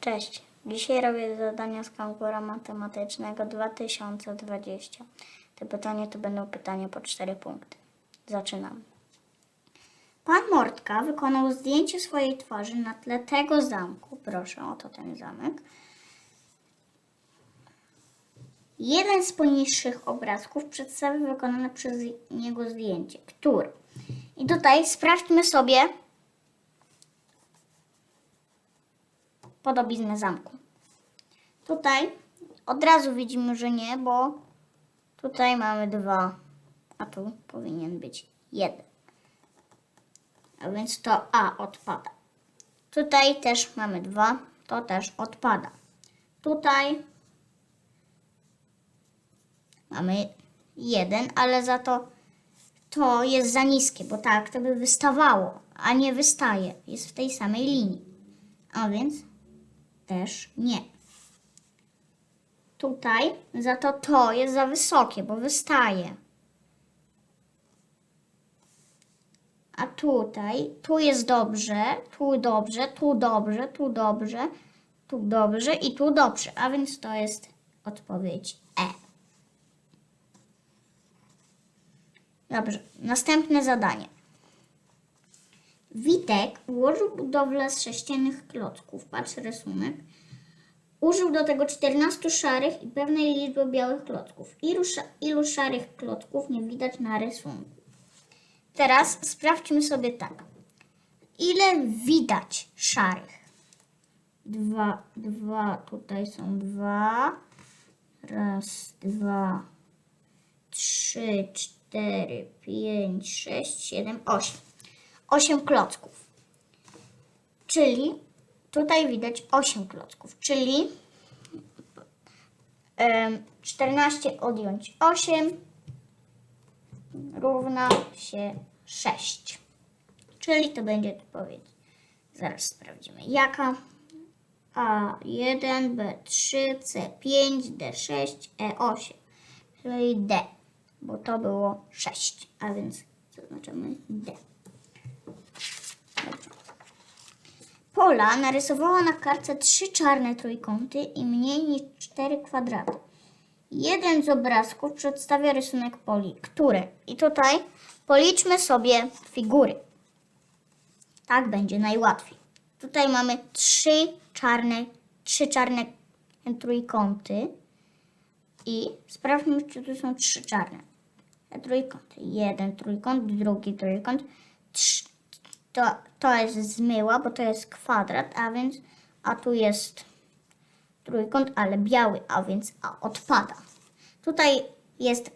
Cześć. Dzisiaj robię zadania z kankura matematycznego 2020. Te pytania to będą pytania po 4 punkty. Zaczynam. Pan Mortka wykonał zdjęcie swojej twarzy na tle tego zamku. Proszę, oto ten zamek. Jeden z poniższych obrazków przedstawia wykonane przez niego zdjęcie. Który? I tutaj sprawdźmy sobie podobiznę zamku. Tutaj od razu widzimy, że nie, bo tutaj mamy dwa, a tu powinien być jeden. A więc to A odpada. Tutaj też mamy dwa, to też odpada. Tutaj mamy jeden, ale za to to jest za niskie, bo tak to by wystawało, a nie wystaje. Jest w tej samej linii. A więc też nie. Tutaj za to to jest za wysokie, bo wystaje. A tutaj, tu jest dobrze, tu dobrze, tu dobrze, tu dobrze, tu dobrze i tu dobrze. A więc to jest odpowiedź E. Dobrze, następne zadanie. Witek ułożył budowlę z sześciennych klocków. Patrz rysunek. Użył do tego 14 szarych i pewnej liczby białych klocków. Ilu, ilu szarych klocków nie widać na rysunku? Teraz sprawdźmy sobie tak. Ile widać szarych? Dwa, dwa, tutaj są dwa. Raz, dwa, trzy, cztery, pięć, sześć, siedem, osiem. Osiem klocków. Czyli tutaj widać 8 klocków, czyli em, 14 odjąć 8 równa się 6. Czyli to będzie odpowiedź. Zaraz sprawdzimy jaka. A1, B3, C5, D6, E8. Czyli D, bo to było 6, a więc zaznaczymy D. Pola narysowała na kartce trzy czarne trójkąty i mniej niż cztery kwadraty. Jeden z obrazków przedstawia rysunek poli, który. I tutaj policzmy sobie figury. Tak będzie najłatwiej. Tutaj mamy trzy czarne, trzy czarne trójkąty i sprawdźmy, czy tu są trzy czarne trójkąty. Jeden trójkąt, drugi trójkąt, trz, to, to jest zmyła, bo to jest kwadrat, a więc, a tu jest trójkąt, ale biały, a więc a odpada. Tutaj jest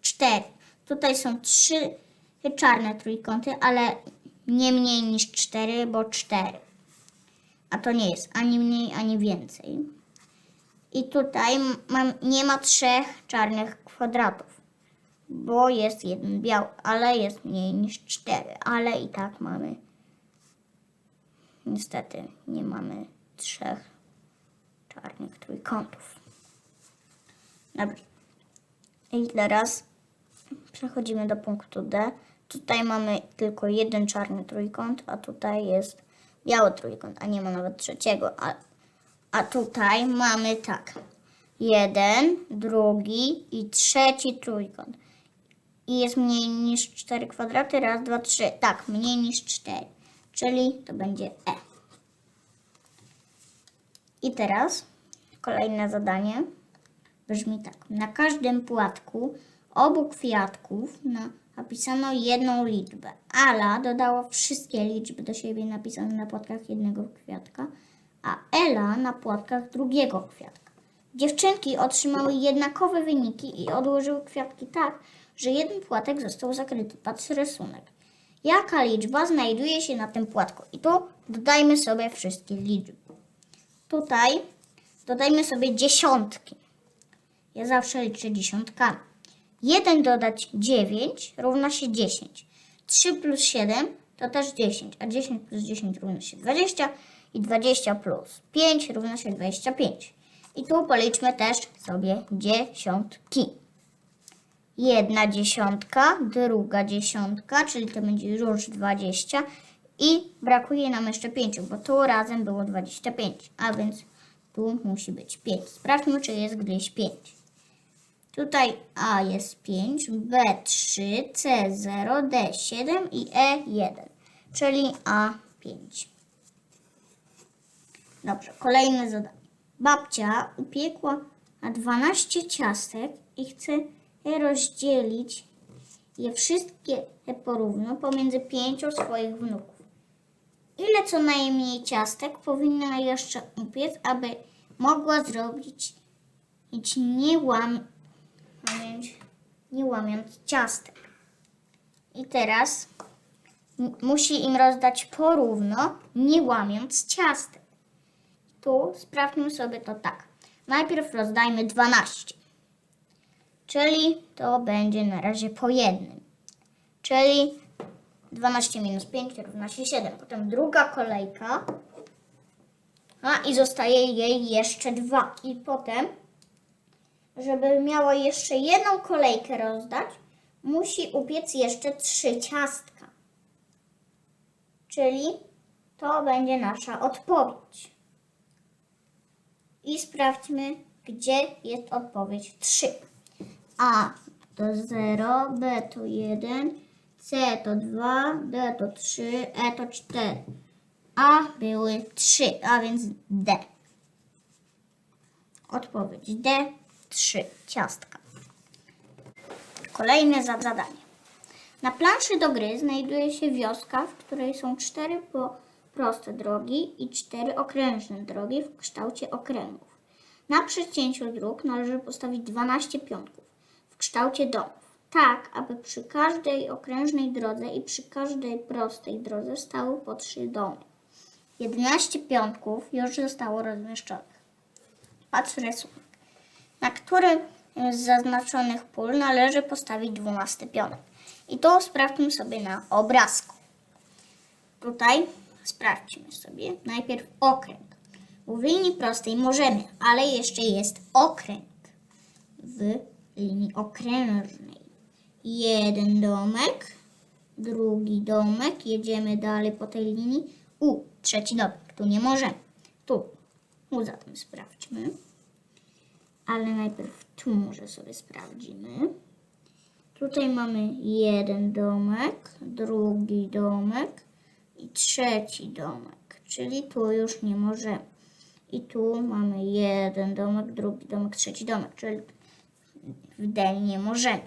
cztery. Tutaj są trzy czarne trójkąty, ale nie mniej niż cztery, bo cztery. A to nie jest ani mniej, ani więcej. I tutaj mam, nie ma trzech czarnych kwadratów bo jest jeden biały, ale jest mniej niż cztery, ale i tak mamy. Niestety nie mamy trzech czarnych trójkątów. Dobrze. I teraz przechodzimy do punktu D. Tutaj mamy tylko jeden czarny trójkąt, a tutaj jest biały trójkąt, a nie ma nawet trzeciego. A, a tutaj mamy tak. Jeden, drugi i trzeci trójkąt i jest mniej niż 4 kwadraty. Raz, dwa, trzy. Tak, mniej niż 4. Czyli to będzie E. I teraz kolejne zadanie brzmi tak. Na każdym płatku obu kwiatków na, napisano jedną liczbę. Ala dodała wszystkie liczby do siebie napisane na płatkach jednego kwiatka, a Ela na płatkach drugiego kwiatka. Dziewczynki otrzymały jednakowe wyniki i odłożyły kwiatki tak, że jeden płatek został zakryty. Patrz rysunek. Jaka liczba znajduje się na tym płatku? I tu dodajmy sobie wszystkie liczby. Tutaj dodajmy sobie dziesiątki. Ja zawsze liczę dziesiątkami. 1 dodać 9 równa się 10. 3 plus 7 to też 10, a 10 plus 10 równa się 20 i 20 plus 5 równa się 25. I tu policzmy też sobie dziesiątki jedna dziesiątka, druga dziesiątka, czyli to będzie już 20 I brakuje nam jeszcze 5, bo tu razem było 25, a więc tu musi być 5. Sprawdźmy, czy jest gdzieś 5. Tutaj A jest 5, B3, C0, D7 i E1, czyli A5. Dobrze, kolejne zadanie. Babcia upiekła na 12 ciastek i chce rozdzielić je wszystkie porówno pomiędzy pięciu swoich wnuków. Ile co najmniej ciastek powinna jeszcze upiec, aby mogła zrobić nie, łam, nie łamiąc ciastek. I teraz musi im rozdać porówno, nie łamiąc ciastek. Tu sprawdźmy sobie to tak. Najpierw rozdajmy 12. Czyli to będzie na razie po jednym. Czyli 12 minus 5 równa się 7. Potem druga kolejka. A i zostaje jej jeszcze dwa. I potem, żeby miała jeszcze jedną kolejkę rozdać, musi upiec jeszcze trzy ciastka. Czyli to będzie nasza odpowiedź. I sprawdźmy, gdzie jest odpowiedź 3. A to 0, B to 1, C to 2, D to 3, E to 4. A były 3, a więc D. Odpowiedź D, 3 ciastka. Kolejne za- zadanie. Na planszy do gry znajduje się wioska, w której są cztery proste drogi i cztery okrężne drogi w kształcie okręgów. Na przecięciu dróg należy postawić 12 piątków w kształcie domów, tak aby przy każdej okrężnej drodze i przy każdej prostej drodze stały po trzy domy. 11 piątków już zostało rozmieszczonych. Patrz rysunek. Na którym z zaznaczonych pól należy postawić 12 pionek. I to sprawdźmy sobie na obrazku. Tutaj sprawdźmy sobie najpierw okręg. W linii prostej możemy, ale jeszcze jest okręg w linii okrężnej. Jeden domek, drugi domek, jedziemy dalej po tej linii. U, trzeci domek, tu nie możemy. Tu, u zatem sprawdźmy. Ale najpierw tu może sobie sprawdzimy. Tutaj mamy jeden domek, drugi domek i trzeci domek, czyli tu już nie możemy. I tu mamy jeden domek, drugi domek, trzeci domek, czyli w D nie możemy.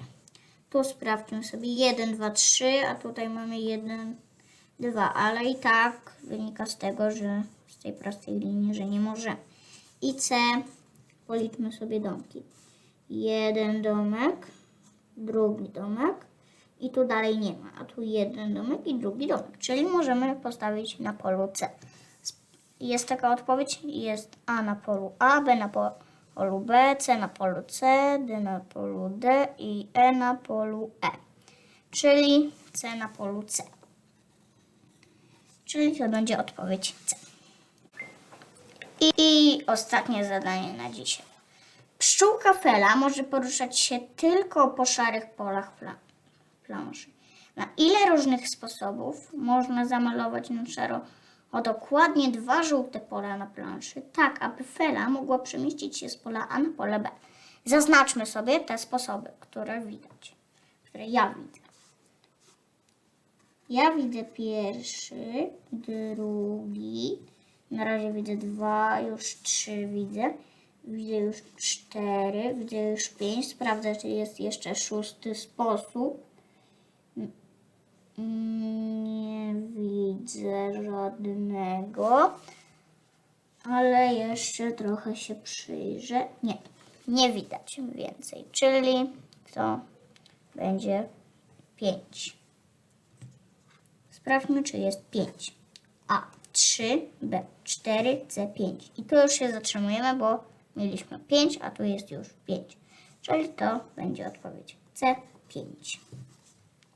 Tu sprawdźmy sobie 1, 2, 3, a tutaj mamy 1, 2, ale i tak wynika z tego, że z tej prostej linii, że nie możemy. I C, policzmy sobie domki. Jeden domek, drugi domek i tu dalej nie ma, a tu jeden domek i drugi domek, czyli możemy postawić na polu C. Jest taka odpowiedź, jest A na polu A, B na po- polu B, C na polu C, D na polu D i E na polu E, czyli C na polu C. Czyli to będzie odpowiedź C. I, ostatnie zadanie na dzisiaj. Pszczółka Fela może poruszać się tylko po szarych polach pla planszy. Na ile różnych sposobów można zamalować na szaro o dokładnie dwa żółte pola na planszy, tak aby Fela mogła przemieścić się z pola A na pole B. Zaznaczmy sobie te sposoby, które widać, które ja widzę. Ja widzę pierwszy, drugi, na razie widzę dwa, już trzy widzę. Widzę już cztery, widzę już pięć. Sprawdzę, czy jest jeszcze szósty sposób. Nie widzę żadnego, ale jeszcze trochę się przyjrzę. Nie, nie widać więcej, czyli to będzie pięć. Sprawdźmy, czy jest 5. A 3, B 4, C 5. I tu już się zatrzymujemy, bo mieliśmy 5, a tu jest już 5. Czyli to będzie odpowiedź C 5.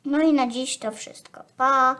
No i na dziś to wszystko. Pa!